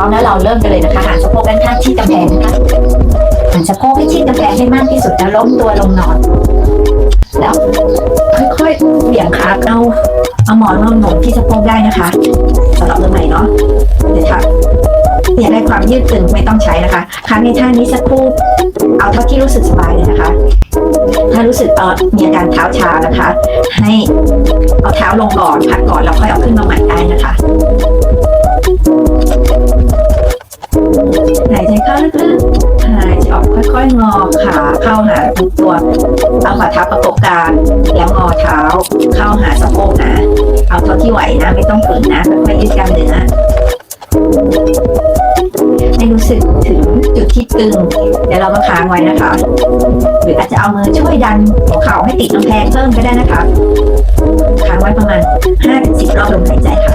ร้อมแล้วเราเริ่มกันเลยนะคะหันสะโพกด้านข้างชิดกำแพงนะคะหันสะโพกให้ชิดกำแพงให้มากที่สุดแล้วล้มตัวลงนอน แล้วค่อยๆเบี่ยงขาเอาเอาหมอนมาหนุนที่สะโพกได้นะคะสำหรับมือใหม่เนาะเดี๋ยวค่ะอยากได้ความยืดตึงไม่ต้องใช้นะคะครั้งในท่านี้สักครู่เอาเท่าที่รู้สึกสบายเลยนะคะ ถ้ารู้สึกเออมีอาการเท้าชานะคะ ให้เอาเท้าลงก่อนพักก่อนแล้วค่อยเอาขึ้นมาใหม่ได้นะคะ หายใจเข้าลึกๆหายใจออกค่อยๆ งอขาเข้าหาตัวเอาฝ่าเท้าประกบกันแล้วงอเท้าเข้าหาสะโพกนะ เอาเท่าที่ไหวนะ ไม่ต้องฝืนนะค่อยๆยืดกล้ามเนื้อให้รู้สึกถึงจุดที่ตึง เดี๋ยวเรามาค้างไว้นะคะ หรืออาจจะเอามือช่วยดันหัวเข่าให้ติดกำแพงเพิ่มก็ได้นะคะค้างไว้ประมาณ5-10รอบลมหายใจค่ะ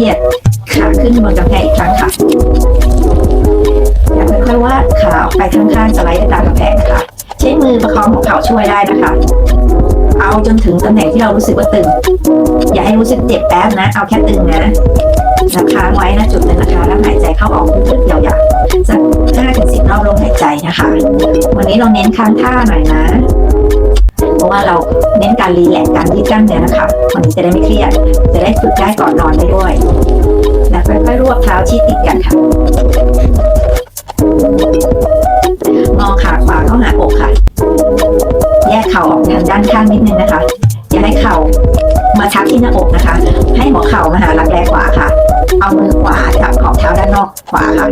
เหยียดขาขึ้นบนกำแพงอีกครั้งค่ะอย่าค่อยๆวาขาออกไปข้างๆสไลด์ไปตามกำแพงนะคะใช้มือประคองหัวเข่าช่วยได้นะคะ เอาจนถึงตำแหน่งที่เรารู้สึกว่าตึง อย่าให้รู้สึกเจ็บแป๊บนะ เอาแค่ตึงนะแล้วค้างไว้นะจุดนึงนะคะ แล้วหายใจเข้าออกลึกๆยาวๆสักห้าถึงสิบรอบลมหายใจนะคะ วันนี้เราเน้นค้างท่าหน่อยนะ เพราะว่าเราเน้นการรีแลกซ์การยืดกล้ามเนื้อนะคะวันนี้จะได้ไม่เครียด จะได้ฝึกได้ก่อนนอนได้ด้วยแล้วค่อยๆรวบเท้าชี้ติดกันค่ะงอขาขวาเข้าหาอกค่ะ แยกเข่าออกทางด้านข้างนิดนึงนะคะ อย่าให้เข่ามาทับที่หน้าอกนะคะ ให้หัวเข่ามาหารักแร้ขวาค่ะ เอามือขวาจับขอบเท้าด้านนอกขวาค่ะ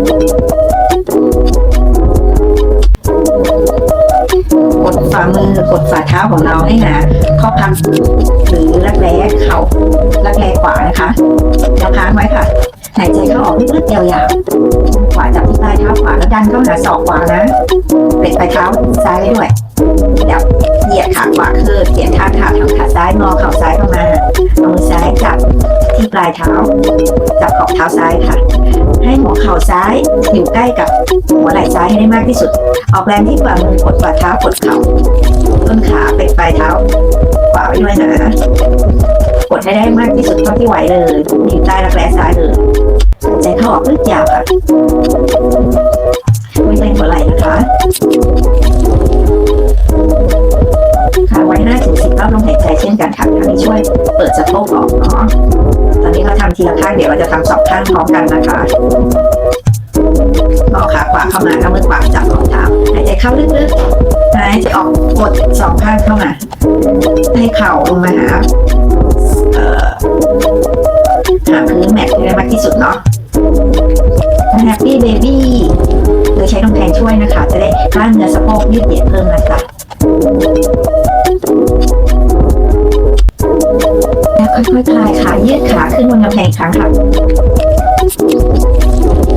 ฝ่ามือกดฝ่าเท้าของเราให้หาข้อพับหรือรักแร้เข่ารักแร้ขวานะคะแล้วค้างไว้ค่ะ หายใจเข้าออกลึกๆยาวๆขวาจับที่ใต้เท้าขวาแล้วดันเข้าหาศอกขวานะเปล็ดปลายเท้าซ้ายด้วยเดี๋ยวเหยียดขาขวาขึ้นเปลี่ยนท่าขาทางขาซ้ายงอเข่าซ้ายเข้ามาเอามือซ้ายจับที่ปลายเท้า จับขอบเท้าซ้ายค่ะ ให้หัวเข่าซ้ายอยู่ใกล้กับหัวไหล่ซ้ายให้ได้มากที่สุด ออกแรงที่ฝ่ามือกดฝ่าเท้ากดเข่าต้นขาเป็นปลายเท้าขวาไว้ด้วยนะกดให้ได้มากที่สุดเท่าที่ไหวเลยอยู่ใต้รักแร้ซ้ายเลยใจเข้าออกลึกยาวค่ะไม่เป็นหัวไหล่นะคะขาไว้5ถึง10รอบลมหายใจเช่นกันค่ะครั้งนี้ช่วยเปิดสะโพกออกเนาะ อนนี้เราทำทีละข้างเดี๋ยวเราจะทำสองข้างพร้อมกันนะคะงอขาขวาเข้ามาเอามือขวาจับขอบเท้าหายใจเข้าลึกๆหายใจออกกดสองข้างเข้ามาให้เข่าลงมาหาหาพื้นแมทให้ได้มากที่สุดเนาะแฮปปี้เบบี้โดยใช้นมแพงช่วยนะคะ จะได้กล้ามเนื้อสะโพกยืดเหยียดเพิ่มนะคะ อยๆคลายขายืดขาขึ้นบนกำแพงอีกครั้งค่ะ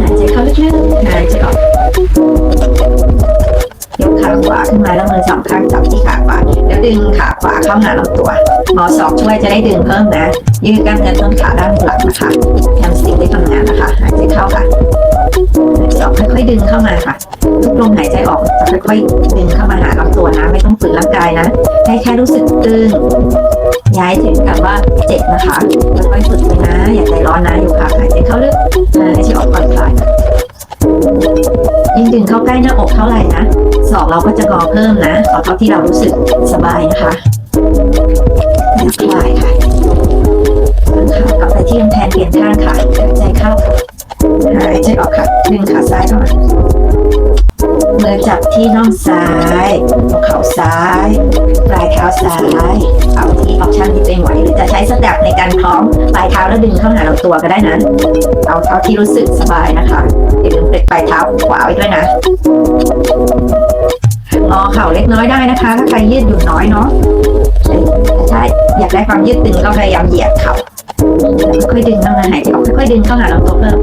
หายใจเข้าลึกๆหายใจออกยกขาขวาขึ้นมาแล้วมือสองข้างจับที่ขาขวาแล้วดึงขาขวาเข้าหาลำตัวหมอสองช่วยจะได้ดึงเพิ่มนะยืดกล้ามเนื้อต้นขาด้านหลังนะคะแฮมสิ่งได้ทำงานนะคะหายใจเข้าค่ะ หายใจออกค่อยๆดึงเข้ามาค่ะทุกลมหายใจออกจะค่อยๆดึงเข้ามาหาลำตัวนะ ไม่ต้องฝืนร่างกายนะให้แค่รู้สึกตึงย้ายถึงกับว่าเจ็บนะคะค่อยๆฝึกไปนะ อย่าใจร้อนนะอยู่ค่ะหายใจเข้าลึกหายใจออกผ่อนคลายยิ่งดึงเข้าใกล้หน้าอกเท่าไหร่นะศอกเราก็จะงอเพิ่มนะเอาเท่าที่เรารู้สึกสบายนะคะแล้วคลายค่ะ ซ้ายเข้ามามือจับที่น่องซ้ายหัวเข่าซ้าย ปลายเท้าซ้าย เอาที่ออปชั่นที่ตัวเองไหวหรือจะใช้สแต็ปในการคล้องปลายเท้าแล้วดึงเข้าหาลำตัวก็ได้นะเอาเท้าที่รู้สึกสบายนะคะอย่าลืมเปล็ดปลายเท้าขวาไว้ด้วยนะงอเข่าเล็กน้อยได้นะคะถ้าใครยืดหยุ่นน้อยเนาะใช่อยากได้ความยืดตึงก็พยายามเหยียดเข่า ค่อยดึงเข้ามาหายใจออกค่อยดึงเข้าหาเราตัวเพิ่ม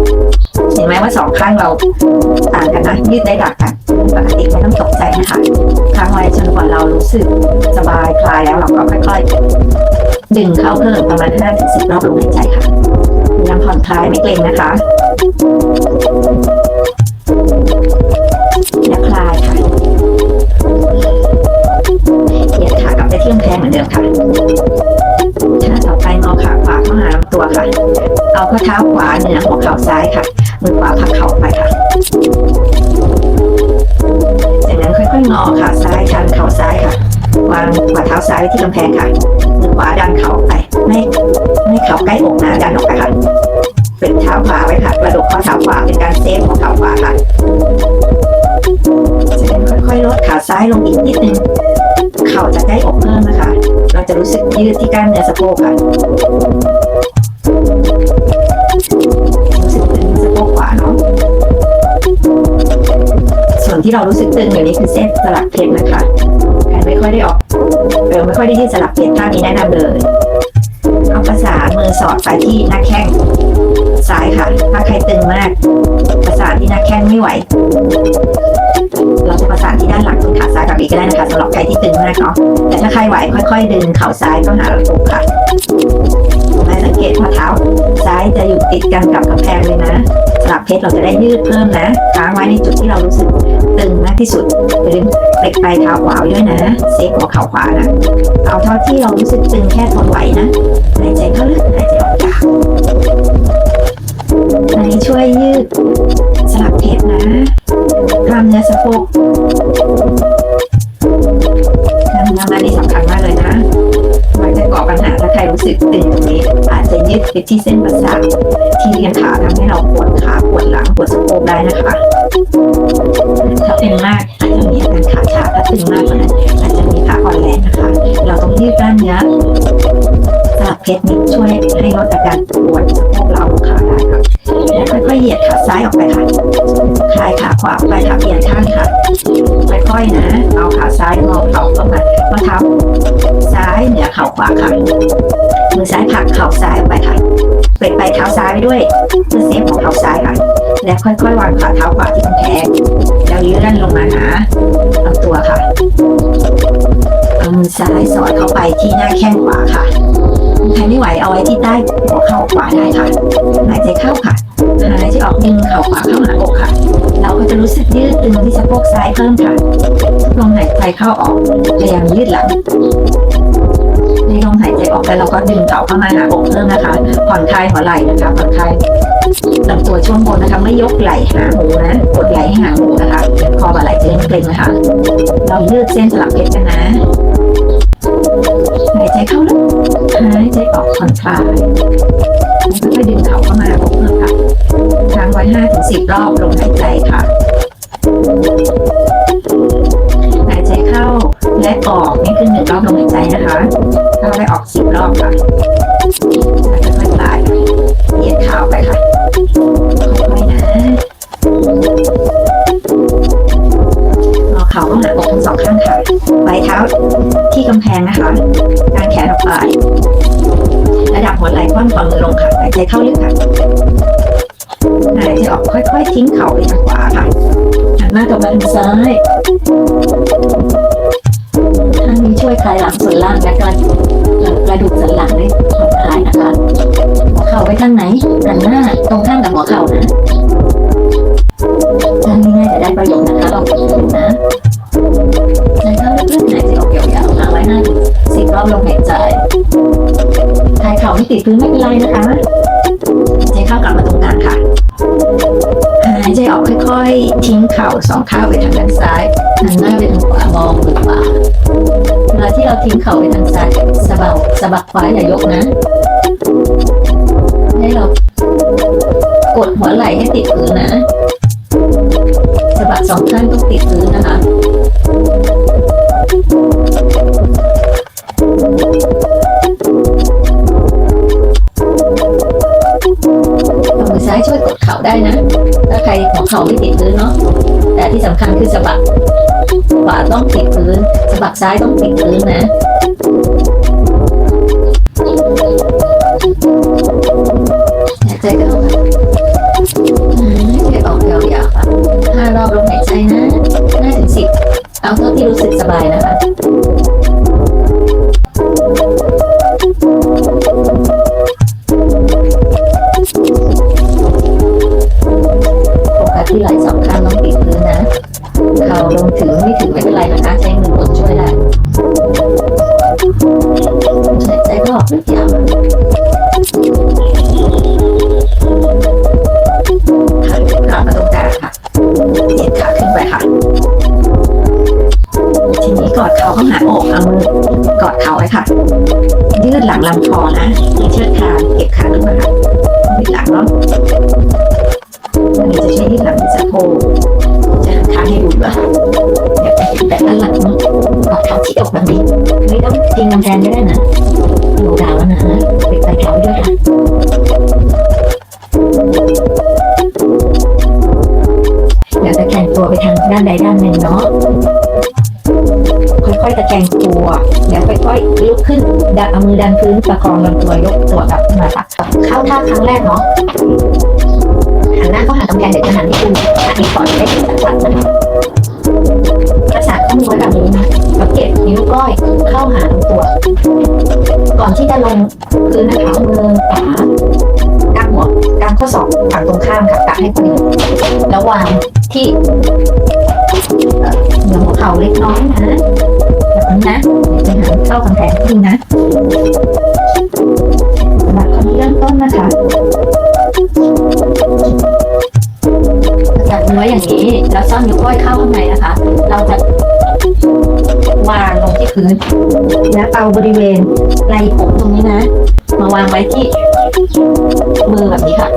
เห็นไหมว่าสองข้างเราต่างกันนะยืดได้ดักกันปกติไม่ต้องตกใจนะคะค้างไว้จนกว่าเรารู้สึกสบายคลายแล้วเราก็ค่อยๆดึงเข้าเพิ่มประมาณ5ถึง10รอบลมหายใจค่ะพยายามผ่อนคลายไม่เกร็งนะคะ เท้าขวาเหนือหัวเข่าซ้ายค่ะ มือขวาพักเข่าไปค่ะ จากนั้นค่อยๆงอขาซ้ายชันเข่าซ้ายค่ะ วางฝ่าเท้าซ้ายไว้ที่กำแพงค่ะ มือขวาดันเข่าไป ไม่ไม่เข่าใกล้อกนะดันออกไปค่ะเป็นเท้าขวาไว้ค่ะ กระดกข้อเท้าขวาเป็นการเซฟของเข่าขวาค่ะจากนั้นค่อยๆลดขาซ้ายลงอีกนิดนึงเข่าจะใกล้อกเพิ่มนะคะ เราจะรู้สึกยืดที่กล้ามเนื้อสะโพกค่ะ ที่เรารู้สึกตึงอยู่นี้คือเส้นสลักเพชรนะคะใครไม่ค่อยได้ออกเออไม่ค่อยได้ยืดสลักเพชรท่านี้แนะนำเลยเอาประสานมือสอดไปที่หน้าแข้งซ้ายค่ะ ถ้าใครตึงมากประสานที่หน้าแข้งไม่ไหว เราจะประสานที่ด้านหลังต้นขาซ้ายแบบนี้ก็ได้นะคะสำหรับใครที่ตึงมากเนาะ แต่ถ้าใครไหวค่อย ๆ ดึงเข่าซ้ายเข้าหาระบบค่ะให้สังเกตว่าเท้าซ้ายจะอยู่ติดกันกับกำแพงเลยนะสลับเพชรเราจะได้ยืดเพิ่มนะค้างไว้ในจุดที่เรารู้สึก ตึงมากที่สุดอย่าลืมเล็กไปเท้าขวาด้วยนะเซฟหัวเข่าขวานะเอาเท่าที่เรารู้สึกตึงแค่ทนไหวนะหายใจเข้าลึกหายใจออกยาวอันนี้ช่วยยืดสลับเพชรนะกล้ามเนื้อสะโพก อาจจะยืดที่เส้นประสาทที่เรียงขาทำให้เราปวดขาปวดหลังปวดสะโพกได้นะคะถ้าเป็นมากอาจจะมีอาการขาชาถ้าตึงมากกว่านั้นอาจจะมีขาอ่อนแรงนะคะ เราต้องยืดกล้ามเนื้อสลับเพชรนี้ช่วยให้ลดอาการปวดสะโพกเราขาได้ค่ะ ค่อยๆเหยียดขาซ้ายออกไปค่ะคลายขาขวาออกไปค่ะเปลี่ยนข้างค่ะ ค่อยๆนะ เอาขาซ้ายงอเข่าเข้ามาข้อเท้าซ้ายเหนือเข่าขวาค่ะ มือซ้ายผลักเข่าซ้ายออกไปค่ะ เปลี่ยนไปเท้าซ้ายไปด้วยเพื่อเซฟของเท้าซ้ายค่ะ แล้วค่อยๆวางขาเท้าขวาที่กำแพงแล้วเลื่อนลงมาหาลำตัวค่ะ เอามือซ้ายสอดเข้าไปที่หน้าแข้งขวาค่ะ ไม่ไหวเอาไว้ที่ใต้หัวเข่าขวาได้ค่ะ หายใจเข้าค่ะ หายใจออกดึงเข่าขวาเข้าหาอกค่ะ เราก็จะรู้สึกยืดตึงที่สะโพกซ้ายเพิ่มค่ะ ลมหายใจเข้าออกพยายามยืดหลังในลมหายใจออกแล้วเราก็ดึงเข่าเข้ามาหาอกเพิ่มนะคะ ผ่อนคลายหัวไหล่นะคะผ่อนคลายลำตัวช่วงบนนะคะไม่ยกไหล่หาหูนะกดไหล่ให้หาหูนะคะ คอบ่าไหล่จะเล่นเกร็งนะคะ เรายืดเส้นสลับเพชรกันนะ หายใจเข้าลึกหายใจออกผ่อนคลายแล้วค่อยๆดึงเข่าเข้ามาอกเพิ่มค่ะค้างไว้ห้าถึงสิบรอบลมหายใจค่ะ หายใจเข้าและออกนี่คือหนึ่งรอบลมหายใจนะคะ เข้าและออกสิบรอบค่ะค่อยๆคลายเหยียดเท้าไปค่ะ อกทั้งสองข้างค่ะไว้เท้าที่กำแพงนะคะกางแขนออกไประดับหัวไหล่คว่ำฝ่ามือลงค่ะหายใจเข้าลึกค่ะหายใจออกค่อย ๆ ทิ้งเข่าไปทางขวาค่ะหันหน้ากลับมาทางซ้ายท่างนี้ช่วยคลายหลังส่วนล่างและกรกระดูกสันหลังได้ผ่อนคลายนะคะหัวเข่าไปทางไหนหันหน้าตรงข้ามกับหัวเข่านะ รอบลมหายใจคลายเข่าไม่ติดพื้นไม่เป็นไรนะคะหายใจเข้ากลับมาตรงกลางค่ะ หายใจออกค่อยๆ ทิ้งเข่าสองข้างไปทางด้านซ้ายหันหน้าไปทางขวามองมือขวาเวลาที่เราทิ้งเข่าไปทางซ้ายสะบักสะบักขวาอย่ายกนะ ให้เรากดหัวไหล่ให้ติดพื้นนะสะบักสองข้างต้องติดพื้นนะคะ เอามือซ้ายช่วยกดเข่าได้นะ ถ้าใครหัวเข่าไม่ติดพื้นเนาะ แต่ที่สำคัญคือสะบักขวาต้องติดพื้นสะบักซ้ายต้องติดพื้นนะหายใจเข้าหายใจออกยาวๆค่ะห้ารอบลมหายใจนะห้าถึงสิบเอาเท่าที่รู้สึกสบายนะคะ งลำคอนะไม่เชิดคางเก็บขาขึ้นมาค่ะยืดหลังเนาะอันจะใช้ยืดหลังสะโพกจะหันข้าให้ดูด้วยเดี๋ยวจะแต่ด้านหลังเนาะกอดเท้าที่อกแบบนี้ไม่ต้องพิงกำแพงก็ได้นะดูดาวแล้วนะปิดปลายเท้าด้วยค่ะเดี๋ยวตะแคงตัวไปทางด้านใดด้านหนึ่งเนาะค่อยๆตะแคงตัวเดี๋ยวค่อยๆลุกขึ้น ดันเอามือดันพื้นประคองลำตัวยกตัวกลับขึ้นมาค่ะเข้าท่าครั้งแรกเนาะหันหน้าเข้าหากำแพงเดี๋ยวจะหันนิดนึงอันนี้ก่อนได้ถึงสัดนะคะรักษาข้อมือแบบนี้นะแล้วเก็บนิ้วก้อยเข้าหาลำตัว ก่อนที่จะลงพื้นนะคะเมือขวากางหัวกางข้อศอกฝั่งตรงข้ามค่ะกะให้พอดีแล้ววางที่เหนือหัวเข่าเล็กน้อยนะ นะเดี๋ยวจะหันเข้ากำแพงขึ้นนะสำหรับคนที่เริ่มต้นนะคะจับมือไว้อย่างนี้แล้วซ่อนนิ้วก้อยเข้าข้างในนะคะ เราจะวางลงที่พื้นแล้วเอาบริเวณไหล่ผมตรงนี้นะ มาวางไว้ที่มือแบบนี้ค่ะ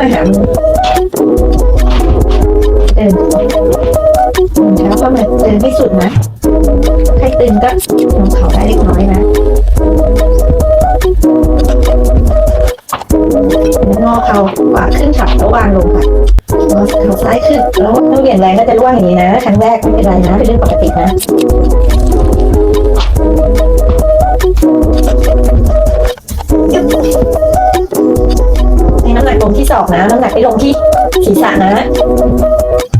ดินเท้าก็มาหามือเดินเดินเท้าเข้ามาเดินให้สุดนะใครตึงก็ลงเข่าได้เล็กน้อยนะงอเข่าขวาขึ้นค่ะแล้ววางลงค่ะงอเข่าซ้ายขึ้นแล้วต้องเบี่ยงแรงก็จะร่วงอย่างนี้นะครั้งแรกไม่เป็นไรนะเป็นเรื่องปกตินะ อกนะน้ำหนักไม่ลงที่ศีรษะนะ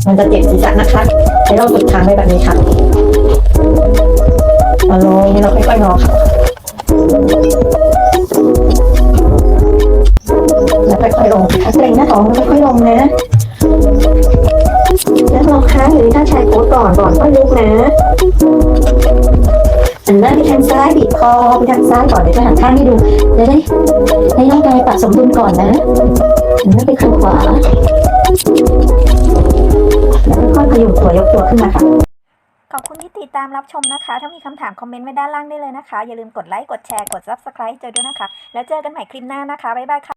มันจะเจ็บศีรษะนะคะให้เราฝึกค้างไว้แบบนี้ค่ะมาลงเราค่อยๆงอค่ะแล้วค่อยๆลงถ้าเกรงหน้าท้องแล้วค่อยๆลงนะแล้วเราค้างหรือถ้าชายโพสก่อนก่อนค่อยลุกนะหันหน้าไปทางซ้ายบีบคอไปทางซ้ายก่อนเดี๋ยวจะหันข้างให้ดูจะได้ให้ร่างกายปรับสมดุลก่อนนะ หันหน้าไปข้างขวาแล้วค่อยๆพยุงตัวยกตัวขึ้นมาค่ะขอบคุณที่ติดตามรับชมนะคะ ถ้ามีคำถามคอมเมนต์ไว้ด้านล่างได้เลยนะคะ อย่าลืมกดไลค์ กดแชร์ กด Subscribe เจอด้วยนะคะ แล้วเจอกันใหม่คลิปหน้านะคะ บ๊ายบายค่ะ